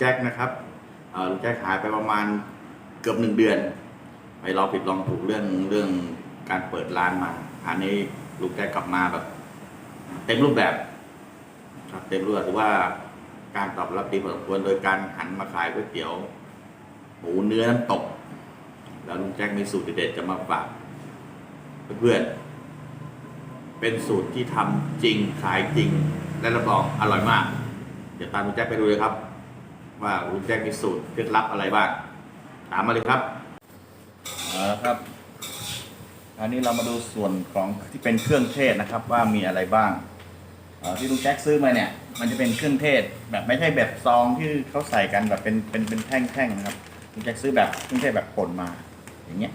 แจ็คนะครับลุงแจ็คหายไปประมาณเกือบหนึ่งเดือน ไปลองผิดลองถูกเรื่องเรื่องการเปิดร้านมาอันนี้ลุงแจ็คกลับมาแบบ เต็มรูปแบบครับเต็มรูปแบบถือว่าการตอบรับดีพอสมควรโดยการหันมาขายก๋วยเตี๋ยวหมูเนื้อน้ำตก แล้วลุงแจ็คมีสูตรเด็ดจะมาฝากเพื่อนๆเป็นสูตรที่ทำจริงขายจริง และรับรองอร่อยมาก เดี๋ยวตามลุงแจ็คไปดูเลยครับ ว่าลุงแจ็คมีสูตรเคล็ดลับอะไรบ้าง ตามมาเลยครับเอาละครับ อันนี้เรามาดูส่วนของที่เป็นเครื่องเทศนะครับว่ามีอะไรบ้างเอ่อที่ลุงแจ็คซื้อมาเนี่ย มันจะเป็นเครื่องเทศแบบไม่ใช่แบบซองที่เขาใส่กันแบบเป็นเป็นเป็นแท่งๆนะครับลุงแจ็คซื้อแบบเครื่องเทศแบบป่นมา อย่างเงี้ย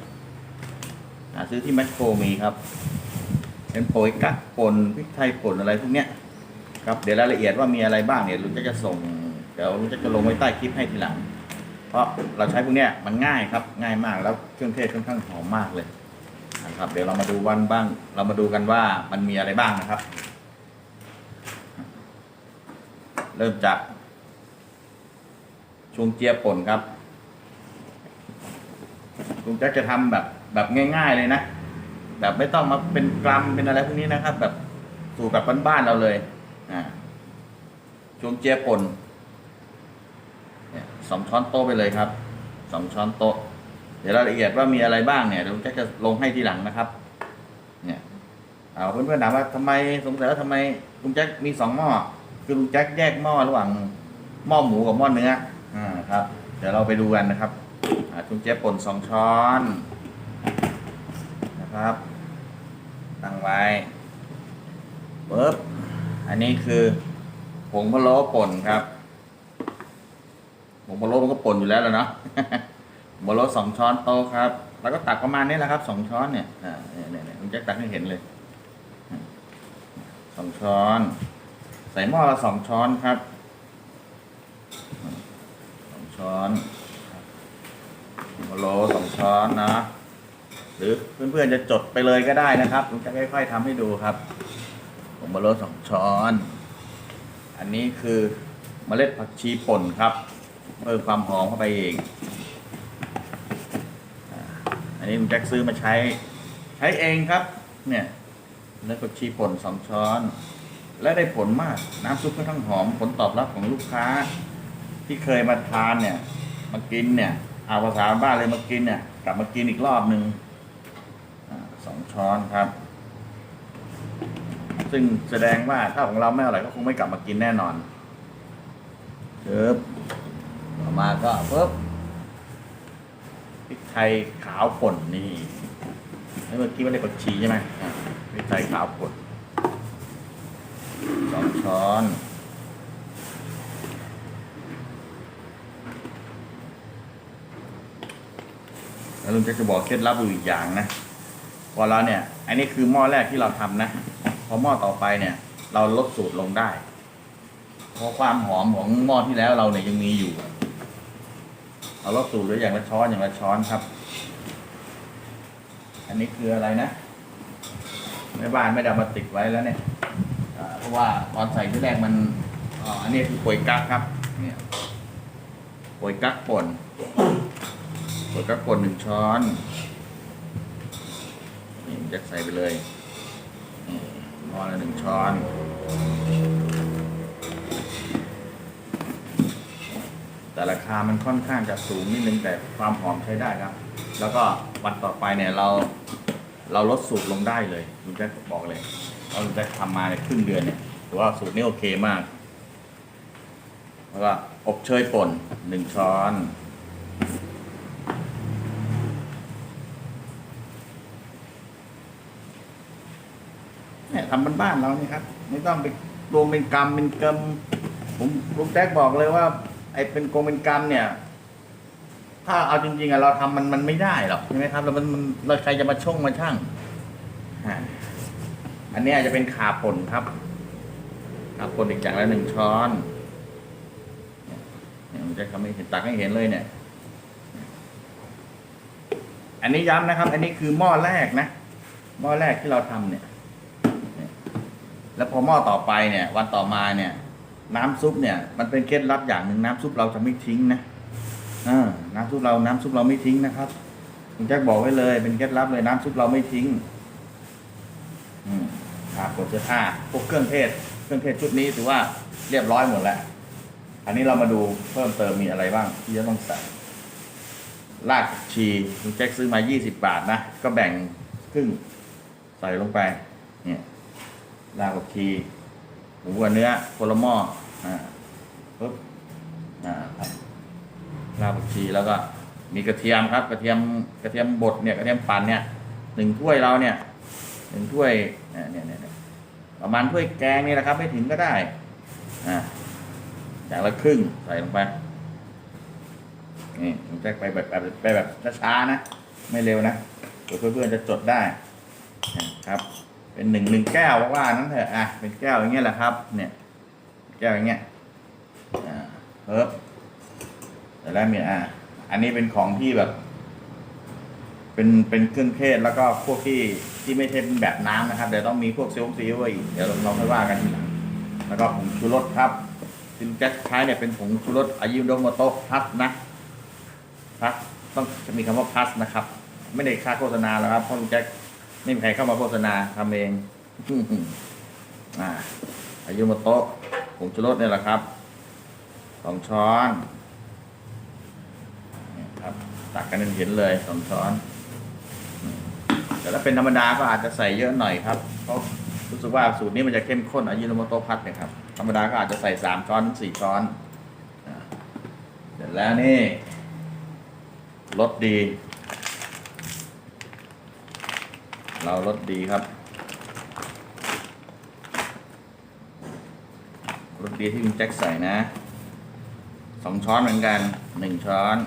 หาซื้อที่แมคโครมีครับ เป็นโปยกักป่นพริกไทยป่นอะไรพวกเนี้ยครับเดี๋ยวรายละเอียดว่ามีอะไรบ้างเนี่ยลุงจะจะส่ง เดี๋ยวลุงจะจะลงไว้ใต้คลิปให้ทีหลัง เพราะเราใช้พวกเนี้ยมันง่ายครับง่ายมากแล้วเครื่องเทศค่อนข้างหอมมากเลยนะครับ เดี๋ยวเรามาดูวันบ้าง เรามาดูกันว่ามันมีอะไรบ้างนะครับ เริ่มจากชวงเจียป่นครับลุงแจ็คจะทำแบบแบบง่าย ๆเลยนะแบบไม่ต้องมาเป็นกรัมเป็นอะไรพวกนี้นะครับ แบบสูตรแบบบ้านๆเราเลยอ่าช่วงเจียป่น สองช้อนโต๊ะไปเลยครับสองช้อนโต๊ะ เดี๋ยวรายละเอียดว่ามีอะไรบ้างเนี่ยเดี๋ยวลุงแจ็คจะลงให้ทีหลังนะครับ เนี่ยเอาเพื่อนๆถามว่าทำไมสงสัยว่าทำไมลุงแจ็คมีสองหม้อคือลุงแจ็คแยกหม้อระหว่างหม้อหมูกับหม้อเนื้ออ่าครับ เดี๋ยวเราไปดูกันนะครับอ่าช่วงเจี๊ยบป่นสองช้อนนะครับ ตั้งไว้ปึ๊บอันนี้คือผงพะโล้ป่นครับ ผงพะโลมันก็ป่นอยู่แล้วแล้วเนาะผงพะโลสองช้อนโต๊ะครับ แล้วก็ตักประมาณนี้แหละครับสองช้อนเนี่ยอ่าเนี่ยเนี่ยคุณแจ็คตักให้เห็นเลยสองช้อน ใส่หม้อละสองช้อนครับสองช้อนผงพะโลสองช้อนนะหรือเพื่อนๆจะจดไปเลยก็ได้นะครับผมจะค่อย ๆทำให้ดูครับ ผมมาลดสองช้อน อันนี้คือเมล็ดผักชีป่นครับ เพิ่มความหอมเข้าไปเองอันนี้ผมแจ็คซื้อมาใช้ใช้เองครับ เนี่ยเมล็ดผักชีป่นสองช้อน และได้ผลมากน้ำซุปก็ทั้งหอมผลตอบรับของลูกค้า ที่เคยมาทานเนี่ย มากินเนี่ย เอาภาษาบ้านเลยมากินเนี่ย กลับมากินอีกรอบหนึ่งอสองช้อนครับ ซึ่งแสดงว่าถ้าของเราไม่อร่อยก็คงไม่กลับมากินแน่นอนปึ๊บต่อ มาก็ปึ๊บพริกไทยขาวป่นนี่แล้วเมื่อกี้ไม่ได้กดชีใช่ไหมพริกไทยขาวป่นสองช้อนแล้วลุงจะบอกเคล็ดลับอยู่อีกอย่างนะพอเราเนี่ย อันนี้คือหม้อแรกที่เราทำนะ พอหม้อต่อไปเนี่ย เราลดสูตรลงได้ เพราะความหอมของหม้อที่แล้วเราเนี่ยยังมีอยู่ เราลดสูตรหลืออย่างละช้อนอย่างละช้อนครับ อันนี้คืออะไรนะแม่บ้านไม่ได้เอามาติดไว้แล้วเนี่ยเพราะว่าตอนใส่ที่แรกมันอ,อันนี้คือป่วยกั๊กครับ เนี่ยป่วยกั๊กป่นกดกระป่นหนึ่งช้อนนี่จะใส่ไปเลยนี่หม้อละหนึ่งช้อน แต่ราคามันค่อนข้างจะสูงนิดนึงแต่ความหอมใช้ได้ครับ แล้วก็วันต่อไปเนี่ยเรา เราลดสูตรลงได้เลยลุงแจ็คบอกเลยเราลุงแจ็คทำมาในครึ่งเดือนเนี่ยถือว่าสูตรนี้โอเคมาก แล้วก็อบเชยป่นหนึ่งช้อนเนี่ยทำบ้านๆเรานี่ครับ ไม่ต้องไปรวมเป็นกรรมเป็นกรรมผมลุงแจ็คบอกเลยว่า ไอ้เป็นกงเป็นกรรมเนี่ย ถ้าเอาจริงๆอะเราทำมันมันไม่ได้หรอกใช่ไหมครับ แล้วมันมันเราใครจะมาช่งมาช่างอันนี้อาจจะเป็นขาป่นครับขาป่นอีกอย่างละหนึ่งช้อนเนี่ยผมจะทำให้เห็นตักให้เห็นเลยเนี่ย อันนี้ย้ำนะครับ อันนี้คือหม้อแรกนะหม้อแรกที่เราทำเนี่ย แล้วพอหม้อต่อไปเนี่ย วันต่อมาเนี่ย น้ำซุปเนี่ย มันเป็นเคล็ดลับอย่างหนึ่งน้ำซุปเราจะไม่ทิ้งนะอน้ำซุปเราน้ำซุปเราไม่ทิ้งนะครับคุณแจ็คบอกไว้เลย เป็นเคล็ดลับเลยน้ำซุปเราไม่ทิ้ง อืมครับกดเสื้อผ้าพวกเครื่องเทศ เครื่องเทศชุดนี้ถือว่าเรียบร้อยหมดแล้ว อันนี้เรามาดูเพิ่มเติมมีอะไรบ้างที่จะต้องใส่รากชีคุณแจ็คซื้อมา 20 บาทนะ ก็แบ่งครึ่งใส่ลงไป เนี่ยรากชี หมูกับเนื้อคนละหม้ออ่าปุ๊บอ่าครับรากผักชีแล้วก็ มีกระเทียมครับ กระเทียมกระเทียมบดเนี่ยกระเทียมปั่นเนี่ยหนึ่งถ้วยเราเนี่ยหนึ่งถ้วยเนี่ยเนี่ยเนี่ยประมาณถ้วยแกงนี่แหละครับ ไม่ถึงก็ได้อ่าอย่างละครึ่งใส่ลงไปนี่ผมจะไปแบบแบบไปแบบช้าๆนะ ไม่เร็วนะเดี๋ยวเพื่อนๆจะจดได้ ครับ เป็นหนึ่งหนึ่งแก้วว่านั้นเถอะอะเป็นแก้วอย่างเงี้ยแหละครับ เนี่ย แก้วอย่างเงี้ยอ่าเฮิบแต่แล้วมีอะอันนี้เป็นของที่แบบ เป็นเป็นเครื่องเทศแล้วก็พวกที่ที่ไม่ใช่เป็นแบบน้ำนะครับเดี๋ยวต้องมีพวกซีอิ๊วซีอิ๊วอีกเดี๋ยวเราค่อยว่ากันทีหลังแล้วก็ผงชูรสครับซินแจ็คใช้เนี่ยเป็นผงชูรสอายุโดโมโตพัสนะพัสต้องจะมีคำว่าพัสนะครับ ไม่ได้ค่าโฆษณาแล้วครับเพราะลุงแจ็ค ไม่มีใครเข้ามาโฆษณาทำเองอ่าอายุมโตะผงชูรสเนี่ยแหละครับสองช้อนนี่ครับตักกันเห็นเลยสองช้อนแต่ถ้าเป็นธรรมดาก็อาจจะใส่เยอะหน่อยครับเพราะรู้สึกว่าสูตรนี้มันจะเข้มข้นอายุโมโตะพัสเนี่ยครับธรรมดาก็อาจจะใส่สามช้อนสี่ช้อนเสร็จแล้วนี่รสดี เรารสดีครับรสดีที่คุณแจ็คใส่นะสองช้อนเหมือนกันหนึ่งช้อน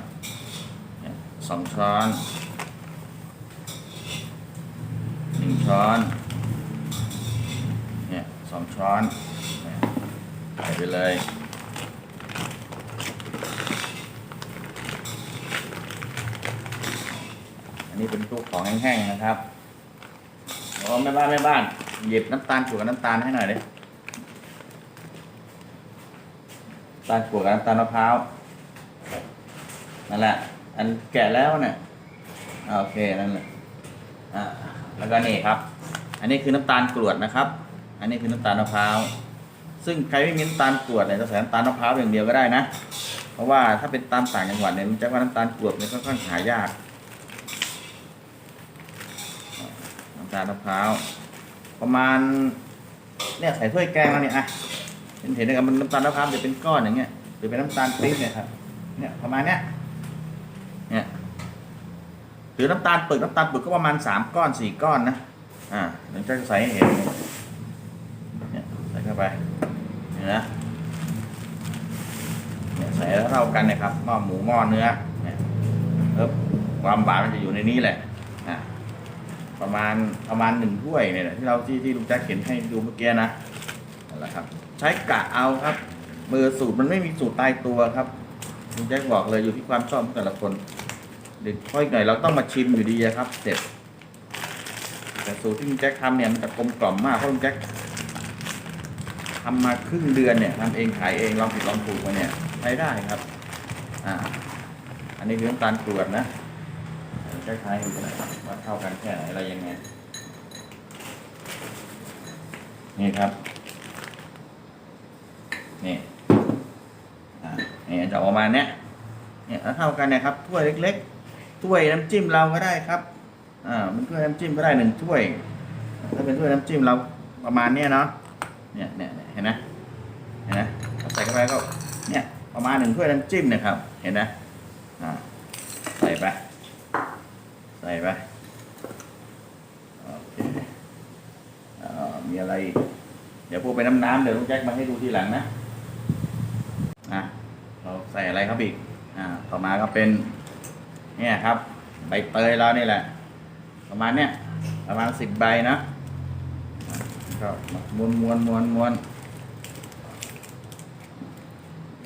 เนี่ยสองช้อนหนึ่งช้อนเนี่ยสองช้อนใส่ไปเลยอันนี้เป็นตู้ของแห้งๆนะครับ แม่บ้านแม่บ้าน หยิบน้ำตาลขวดกับน้ำตาลให้หน่อยดิน้ำตาลขวดกับน้ำตาลมะพร้าวนั่นแหละ อันแกะแล้วเนี่ยโอเคนั่นแหละอ่าแล้วก็นี่ครับ อันนี้คือน้ำตาลกรวดนะครับ อันนี้คือน้ำตาลมะพร้าวซึ่งใครไม่มีน้ำตาลกรวดเนี่ยจะใส่น้ำตาลมะพร้าวอย่างเดียวก็ได้นะ เพราะว่าถ้าเป็นตามต่างจังหวัดเนี่ยมันจะว่าน้ำตาลกรวดเนี่ยค่อนข้างหายาก น้ำตาลมะพร้าวประมาณเนี่ยใส่ถ้วยแกงแล้วเนี่ยอะเห็นเห็นนะครับมันน้ำตาลมะพร้าวจะเป็นก้อนอย่างเงี้ยหรือเป็นน้ำตาลปี๊บเนี่ยครับเนี่ยประมาณเนี้ยเนี่ยหรือน้ำตาลปึกน้ำตาลปึกก็ประมาณสามก้อนสี่ก้อนนะอ่าเดี๋ยวจะใส่ให้เห็นเนี่ยใส่เข้าไปเห็นนะเนี่ยใส่แล้วเท่ากันนี่ยครับหม้อหมูหม้อเนื้อเนี่ยเออความหวานมันจะอยู่ในนี้แหละ ประมาณประมาณหนึ่งถ้วยเนี่ยแหละที่เราที่ที่ลุงแจ็คเขียนให้ดูเมื่อกี้นะนั่นแหละครับ ใช้กะเอาครับมือสูตรมันไม่มีสูตรตายตัวครับลุงแจ็คบอกเลยอยู่ที่ความชอบของแต่ละคนเด็กค่อยหน่อยเราต้องมาชิมอยู่ดีครับเสร็จแต่สูตรที่ลุงแจ็คทำเนี่ยมันจะกลมกล่อมมากเพราะลุงแจ็คทำมาครึ่งเดือนเนี่ยทำเองขายเองลองผิดลองถูกมาเนี่ยใช้ได้ครับอ่าอันนี้คือน้ำตาลกรวดนะ ใช้ใช้ดูกันหนว่าเท่ากันแค่ไหนอะไรยังไง นี่ครับ นี่อ่านี่จะออกมาเนี้ยเนี่ยแล้วเท่ากันเนี่ยครับถ้วยเล็ก ๆ ถ้วยน้ำจิ้มเราก็ได้ครับ อ่ามันถ้วยน้ำจิ้มก็ได้หนึ่งถ้วย ถ้าเป็นถ้วยน้ำจิ้มเราประมาณเนี้ยเนาะ เนี่ยเนี่ยเห็นไหมเห็นไหมเราใส่เข้าไปก็ เนี่ยประมาณหนึ่งถ้วยน้ำจิ้มนะครับ เห็นไหมอ่า ใส่ไป ใส่ไปโอเคเอ่อมีอะไร เดี๋ยวพวกไปน้ำน้ำๆเดี๋ยวลุงแจ็คมาให้ดูทีหลังนะอะเราใส่อะไรครับอีกอ่าต่อมาก็เป็น เนี่ยครับ ใบเตยเรานี่แหละ ประมาณเนี้ยประมาณสิบใบนะก็ม้วนม้วนม้วนม้วน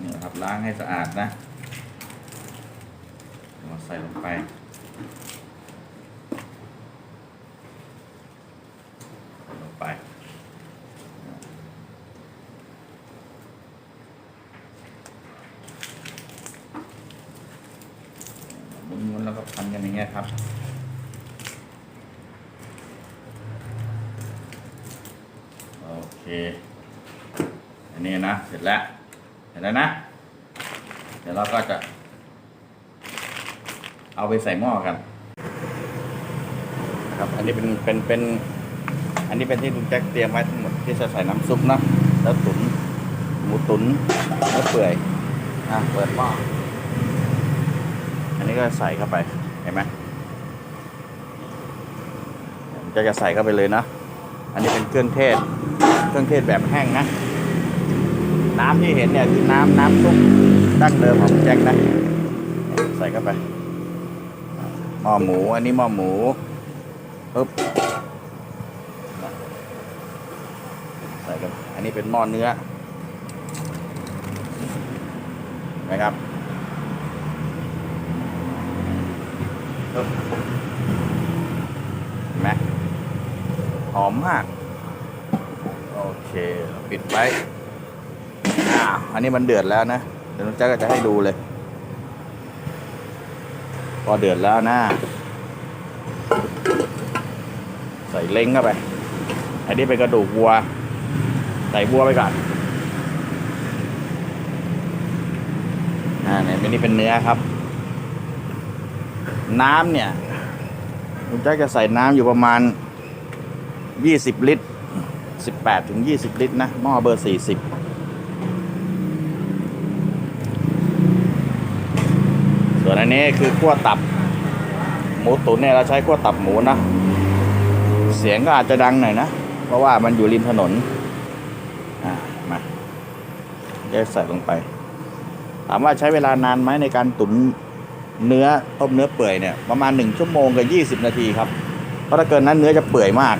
นี่ครับล้างให้สะอาดนะเราใส่ลงไปุ้นๆแล้วก็พันกันอย่างเงี้ยครับโอเคอันนี้นะเสร็จแล้วเสร็จแล้วนะ เดี๋ยวเราก็จะ เอาไปใส่หม้อกันครับอันนี้เป็นเป็นเป็น อันนี้เป็นที่ลุงแจ็คเตรียมไว้ทั้งหมดที่จะใส่น้ำซุปนะแล้วตุ๋นหมูตุ๋นแล้วเปื่อยอะเปิดหม้อ นี้ก็ใส่เข้าไป เห็นไหมจะจะใส่เข้าไปเลยนะ อันนี้เป็นเครื่องเทศ เครื่องเทศแบบแห้งนะ น้ำที่เห็นเนี่ยคือน้ำน้ำซุปดั้งเดิมของลุงแจ็คนะ ใส่เข้าไป หม้อหมู อันนี้หม้อหมูปึ๊บใส่กัน อันนี้เป็นหม้อเนื้อนะครับปึ๊บ เห็นไหมหอมมาก โอเค ปิดไว้อ่าอันนี้มันเดือดแล้วนะ เดี๋ยวน้องแจ๊กก็จะให้ดูเลย พอเดือดแล้วนะ ใส่เล้งเข้าไป อันนี้เป็นกระดูกวัว ใส่วัวไปก่อน อ่าเนี่ยอันนี้เป็นเนื้อครับ น้ำเนี่ยคุณแจ๊คจะใส่น้ำอยู่ประมาณ 20 ลิตร 18ถึง20 ลิตรนะหม้อเบอร์ 40ส่วนอันนี้คือขั้วตับ หมูตุ๋นเนี่ยเราใช้ขั้วตับหมูนะ เสียงก็อาจจะดังหน่อยนะ เพราะว่ามันอยู่ริมถนน อ่ามาจะใส่ลงไป ถามว่าใช้เวลานานไหมในการตุ๋น เนื้อต้มเนื้อเปื่อยเนี่ยประมาณหนึ่งชั่วโมงกับยี่สิบนาทีครับ เพราะถ้าเกินนั้นเนื้อจะเปื่อยมาก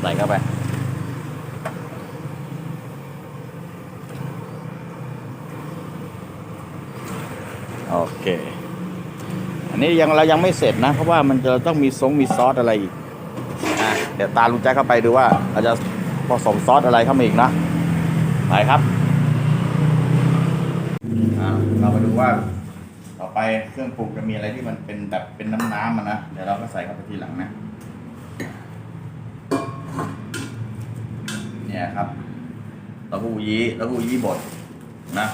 ใส่เข้าไปโอเค อันนี้ยังเรายังไม่เสร็จนะ เพราะว่ามันจะต้องมีซงมีซอสอะไรอีกอะเดี๋ยวตาลุงแจ็คเข้าไปดูว่าเราจะผสมซอสอะไรเข้ามาอีกนะ ไปครับเรามาดูว่าต่อไปเครื่องปรุงจะมีอะไรที่มันเป็นแบบเป็นน้ำน้ำๆมันนะเดี๋ยวเราก็ใส่เข้าไปทีหลังนะ เนี่ยครับเต้าหู้ยี้เต้าหู้ยี้บดนะ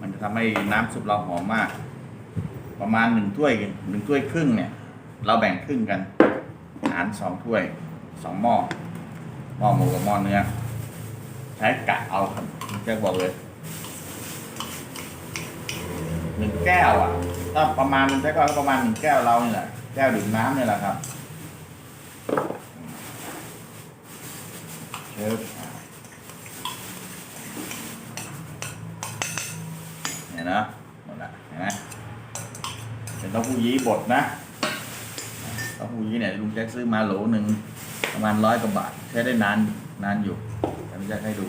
มันจะทำให้น้ำซุปเราหอมมาก ประมาณหนึ่งถ้วยหนึ่งถ้วยครึ่งเนี่ย เราแบ่งครึ่งกันหารสองถ้วยสองหม้อหม้อหมูกับหม้อเนื้อ ใช้กะเอาครับจะบอกเลยหนึ่งแก้วอะถ้าประมาณใช้ก็ประมาณหนึ่งแก้วเราเนี่ยแหละแก้วดื่มน้ำเนี่ยแหละครับเชิญเนี่ยนะหมดละเห็นไหมเป็นเต้าหู้ยี้บดนะเต้าหู้ยี้เนี่ยลุงแจ็คซื้อมาโหลหนึ่งประมาณร้อยกว่าบาท ใช้ได้นานนานอยู่ เดี๋ยวลุงแจ็คให้ดู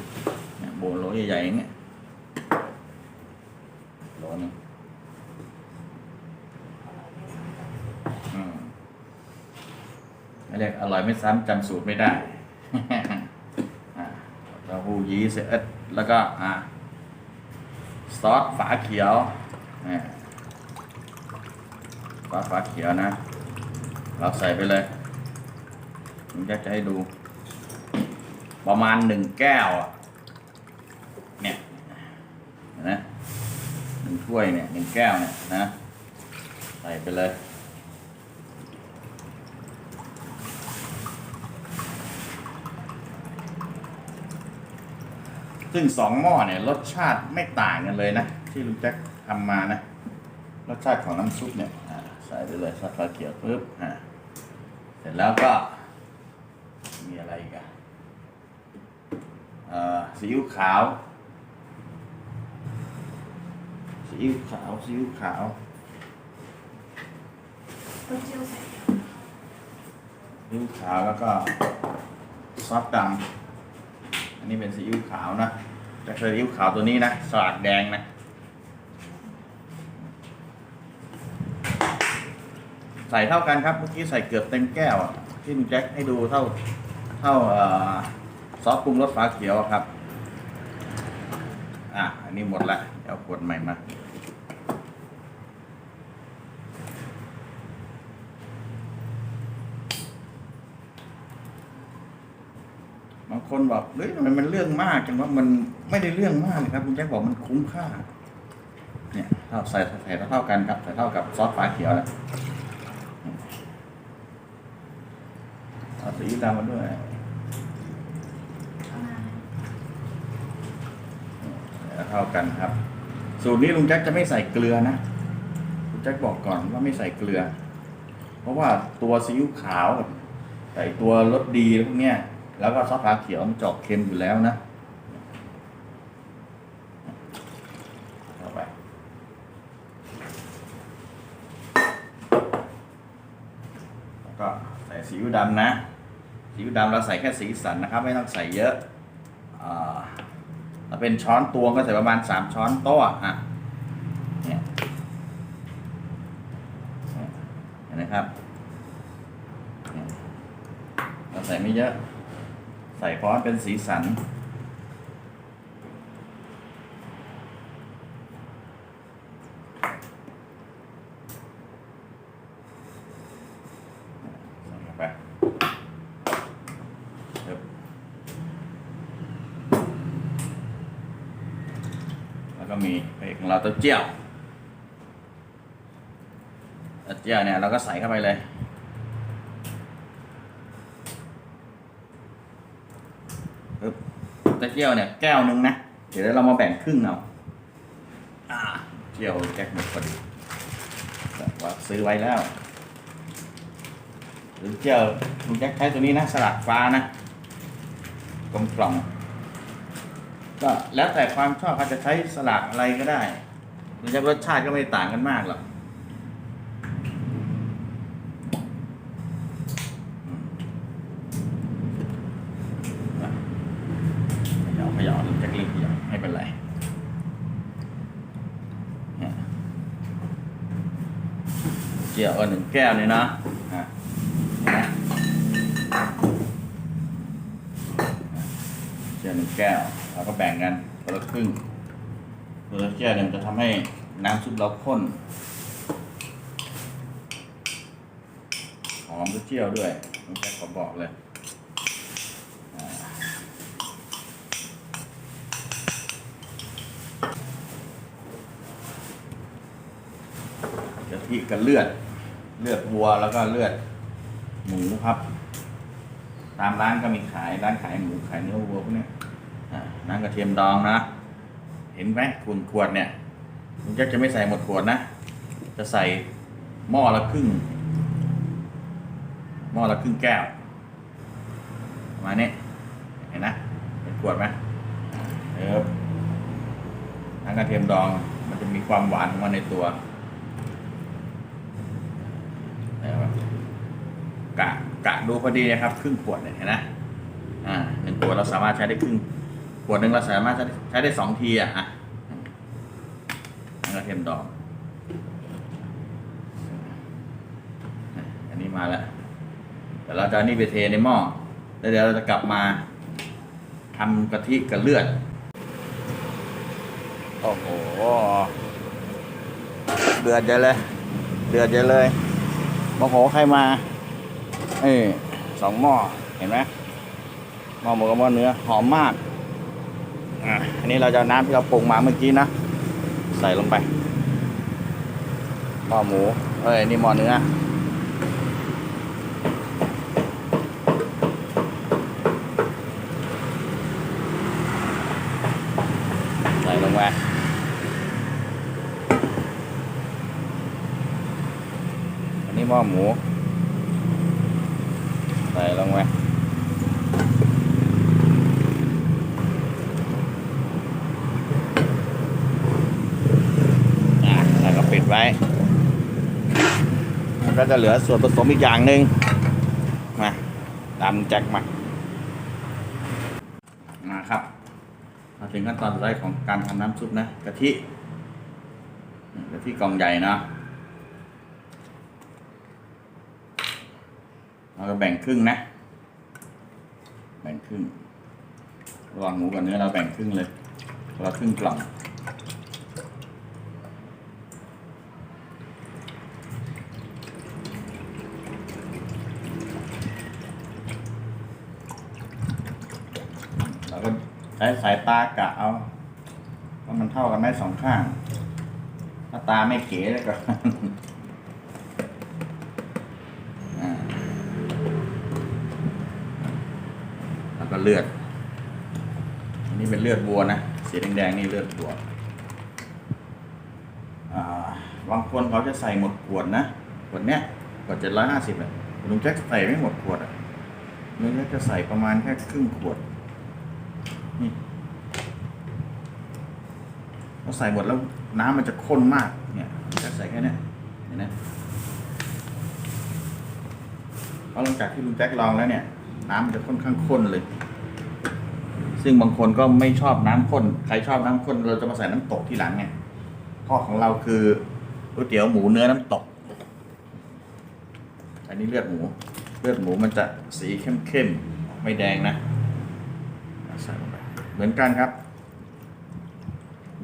โบโหลใหญ่ๆอย่างเงี้ยโหลนึงอืมเรียกอร่อยไม่ซ้ำจำสูตรไม่ได้เต้าหู้ยี้เสร็จแล้วก็อะซอสฝาเขียวนี่ซอสฝาเขียวนะ เราใส่ไปเลยผมจะจะให้ดู ประมาณหนึ่งแก้วเนี่ยนไหนึ่งถ้วยเนี่ยหนึ่งแก้วเนี่ยนะใส่ไปเลยซึ่งสองหม้อเนี่ยรสชาติไม่ต่างกันเลยนะ ที่ลุงแจ็คทำมานะ รสชาติของน้ำซุปเนี่ยใส่ไปเลยซอสฟ้าเขียวปุ๊บเสร็จแล้วก็ มีอะไรอีกอะเอ่อ ซีอิ๊วขาว ซีอิ๊วขาวซีอิ๊วขาวส่ซีอิ๊วขาวแล้วก็ซอสดำอันนี้เป็นซีอิ๊วขาวนะแต่ซีอิ๊วขาวตัวนี้นะสลัดแดงนะใส่เท่ากันครับเมื่อกี้ใส่เกือบเต็มแก้วที่ลุงแจ็คให้ดูเท่าเท่าซอสปรุงรสฟ้าเขียวครับ อะ อันนี้หมดละเดี๋ยวเอาขวดใหม่มา บางคนบอกเฮ้ยทำไมมันเรื่องมากจังว่ามันไม่ได้เรื่องมากเลยครับ คุณแจ็คบอกมันคุ้มค่า เนี่ยเท่าใส่ใส่เท่ากันครับใส่เท่ากับซอสฟ้าเขียวนะเอาสีดำมาด้วย เท่ากันครับ สูตรนี้ลุงแจ็คจะไม่ใส่เกลือนะลุงแจ็คบอกก่อนว่าไม่ใส่เกลือ เพราะว่าตัวซีอิ๊วขาวใส่ตัวรสดีพวกเนี้ยแล้วก็ซอสฟ้าเขียวมันจอกเค็มอยู่แล้วนะเข้าไปแล้วก็ใส่ซีอิ๊วดำนะซีอิ๊วดำเราใส่แค่สีสันนะครับ ไม่ต้องใส่เยอะ ถ้าเป็นช้อนตวงก็ใส่ประมาณสามช้อนโต๊ะอะเนี่ยเห็นไหมครับเนี่ยเราใส่ไม่เยอะ ใส่เพราะเป็นสีสัน ใส่เข้าไปปึ๊บ แล้วก็มีพระเอกของเราเต้าเจี้ยวเต้าเจี้ยวเนี่ยเราก็ใส่เข้าไปเลยเต้าเจี้ยวเนี่ยแก้วนึงนะ เดี๋ยวเรามาแบ่งครึ่งเอาเจี้ยวแจ็คหมดพอดีแต่ว่าซื้อไว้แล้วหรือเจี้ยวลุงแจ็คใช้ตัวนี้นะสลัดฟ้านะกลมกล่อมก็แล้วแต่ความชอบเขาจะใช้สลัดอะไรก็ได้ หรือจะรสชาติก็ไม่ต่างกันมากหรอกเขยาเขยาหรือจะกลิ้งเขย่าไม่เป็นไรเนี่ยเจียวเอาหนึ่งแก้วนี่นะเจียวหนึ่งแก้วเราก็แบ่งกันคนละครึ่ง คนละแก้วเนี่ยมันจะทำให้น้ำซุปเราข้นหอมเจียวด้วยลุงแจ็คขอบอกเลยอ่ากะทิกับเลือด เลือดวัวแล้วก็เลือดหมูครับ ตามร้านก็มีขายร้านขายหมูขายเนื้อวัวพวกนี้อ่าน้ำกระเทียมดองนะ เห็นไหมขวดขวดเนี่ยลุงแจ็คจะไม่ใส่หมดขวดนะ จะใส่หม้อละครึ่ง หม้อละครึ่งแก้วประมาณนี้เห็นนะเห็นขวดไหมเออน้ำกระเทียมดองมันจะมีความหวานของมันในตัวกะกะดูพอดีนะครับ ครึ่งขวดเนี่ยเห็นนะอ่าหนึ่งขวดเราสามารถใช้ได้ครึ่ง ขวดหนึ่งเราสามารถใช้ได้สองทีอะอะน้ำกระเทียมดองอันนี้มาแล้วเดี๋ยวเราจะนี่ไปเทในหม้อแล้วเดี๋ยวเราจะกลับมาทำกะทิกับเลือด โอ้โห เดือดเลย เดือดเลยโมโหใครมา เอ้สองหม้อ เห็นไหมหม้อหมูกับหม้อเนื้อ หอมมาก อะอันนี้เราจะน้ำที่เราปรุงมาเมื่อกี้นะ ใส่ลงไปหม้อหมู เอ้ย นี่หม้อเนื้อใส่ลงไปอันนี้หม้อหมู ใส่ลงไปอะแล้วก็ปิดไว้ มันก็เหลือส่วนผสมอีกอย่างหนึ่งมาตามแจ็คมามาครับมาถึงขั้นตอนสุดท้ายของการทำน้ำซุปนะกะทิกะทิกล่องใหญ่นะเราก็แบ่งครึ่งนะ แบ่งครึ่งระหว่างหมูกับเนื้อเราแบ่งครึ่งเลยละครึ่งกล่องเราก็ ใช้สายตากะเอาว่ามันเท่ากันไหมสองข้าง ถ้าตาไม่เก๋แล้วก็อ่าแล้วก็เลือด อันนี้เป็นเลือดวัวนะ สีแดงๆนี่เลือดวัวอ่าบางคนเขาจะใส่หมดขวดนะ ขวดเนี้ยขวดเจ็ดร้อยห้าสิบอะลุงแจ็คใส่ไม่หมดขวดอะลุงแจ็คจะใส่ประมาณแค่ครึ่งขวด เราใส่หมดแล้วน้ำมันจะข้นมากเนี่ยจ็คใส่แค่นี้เห็นไหมเพราะหลังจากที่ลุงแจ็คลองแล้วเนี่ย น้ำมันจะค่อนข้างข้นเลย ซึ่งบางคนก็ไม่ชอบน้ำข้นใครชอบน้ำข้นเราจะมาใส่น้ำตกที่หลังไงข้อของเราคือก๋วยเตี๋ยวหมูเนื้อน้ำตก อันนี้เลือดหมู เลือดหมูมันจะสีเข้มๆไม่แดงนะใส่ลงไปเหมือนกันครับ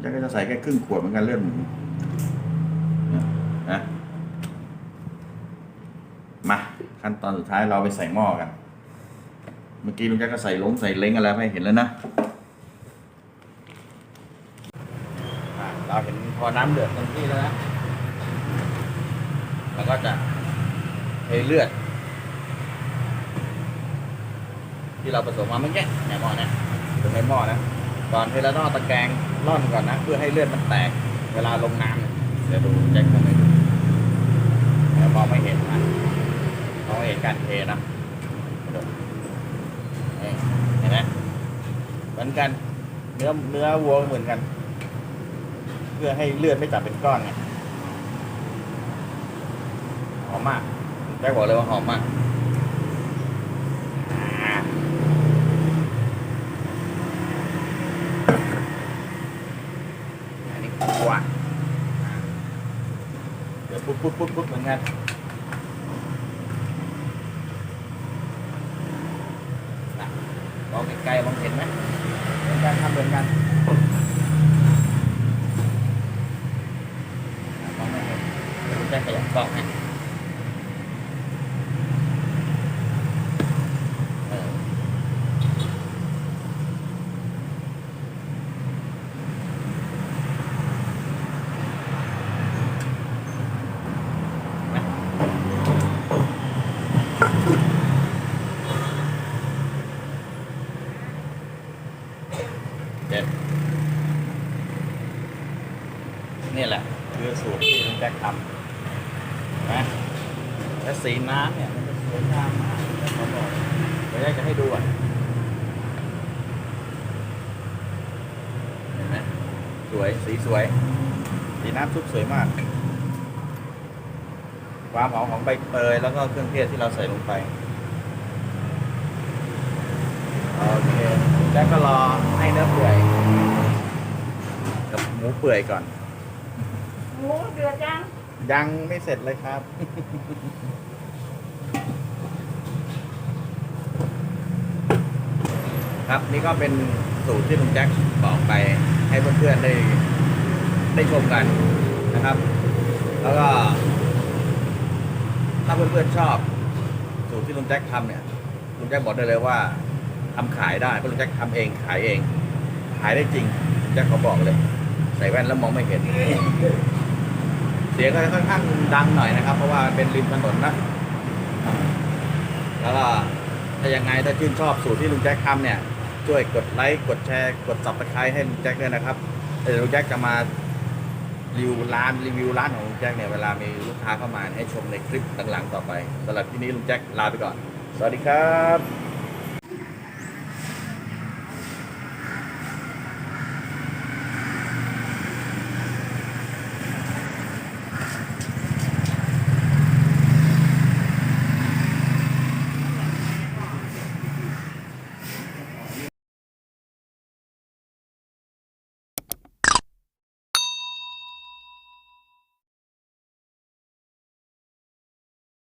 ยักษ์ก็จะใส่แค่ครึ่งขวดเหมือนกันเลือดหมูเนี่ยนะมาขั้นตอนสุดท้ายเราไปใส่หม้อกัน เมื่อกี้ลุงแจ๊กก็ใส่ล้งใส่เล้งอะไรไปเห็นแล้วนะเราเห็นพอน้ำเดือดเต็มที่แล้วนะเราก็จะเทเลือด ที่เราผสมมาเมื่อกี้ในหม้อเนี่ยตรงในหม้อนะก่อนเทแล้วต้องเอาตะแกรง ร่อนก่อนนะ เพื่อให้เลือดมันแตก เวลาลงน้ำเดี๋ยวดูแจ็คทำให้ดูเดี๋ยวมองไม่เห็นนะมองไม่เห็นการเทนะนี่เห็นไหมเหมือนกัน เนื้อเนื้อวัวเหมือนกัน เพื่อให้เลือดไม่จับเป็นก้อนไงหอมมากแจ๊คบอกเลยว่าหอมมากอ่าอันนี้วัวอ่าเดี๋ยวปุ๊บปุ๊บปุ๊บปุ๊บเหมือนกัน นะมอง ไกลมองเห็นไหมเหมือนกันทำเหมือนกันมองไม่เห็นเดี๋ยวผมจะขยับกล้องให้เออนะเด็ดนี่แหละ คือสูตรที่ลุงแจ็คทำนะและสีน้ำเนี่ยมันจะสวยงามมากนะขอบอกเดี๋ยวแจ็คจะให้ดูอะเห็นไหม สวย สีสวย สีน้ำซุปสวยมาก ความหอมของใบเตยแล้วก็เครื่องเทศที่เราใส่ลงไป โอเคแจ็คก็รอให้เนื้อเปื่อย กับหมูเปื่อยก่อน หมูเดือดยัง ยังไม่เสร็จเลยครับ ครับนี่ก็เป็นสูตรที่ลุงแจ็คบอกไป ให้เพื่อนๆได้ได้ชมกันนะครับ แล้วก็ ถ้าเพื่อนๆชอบสูตรที่ลุงแจ็คทำเนี่ยลุงแจ็คบอกได้เลยว่าทำขายได้เพราะลุงแจ็คทำเองขายเอง ขายได้จริงลุงแจ็คเขาบอกเลย ใส่แว่นแล้วมองไม่เห็น เสียงก็จะค่อนข้างดังหน่อยนะครับ เพราะว่าเป็นริมถนนนะแล้วก็ถ้ายังไงถ้าชื่นชอบสูตรที่ลุงแจ็คทำเนี่ย ช่วยกดไลค์กดแชร์ กดซับสไครต์ให้ลุงแจ็คด้วยนะครับเดี๋ยวลุงแจ็คจะมารีวิวร้านรีวิวร้านของลุงแจ็คเนี่ยเวลามีลูกค้าเข้ามาให้ชมในคลิปหลังๆต่อไปสำหรับที่นี้ลุงแจ็คลาไปก่อน สวัสดีครับ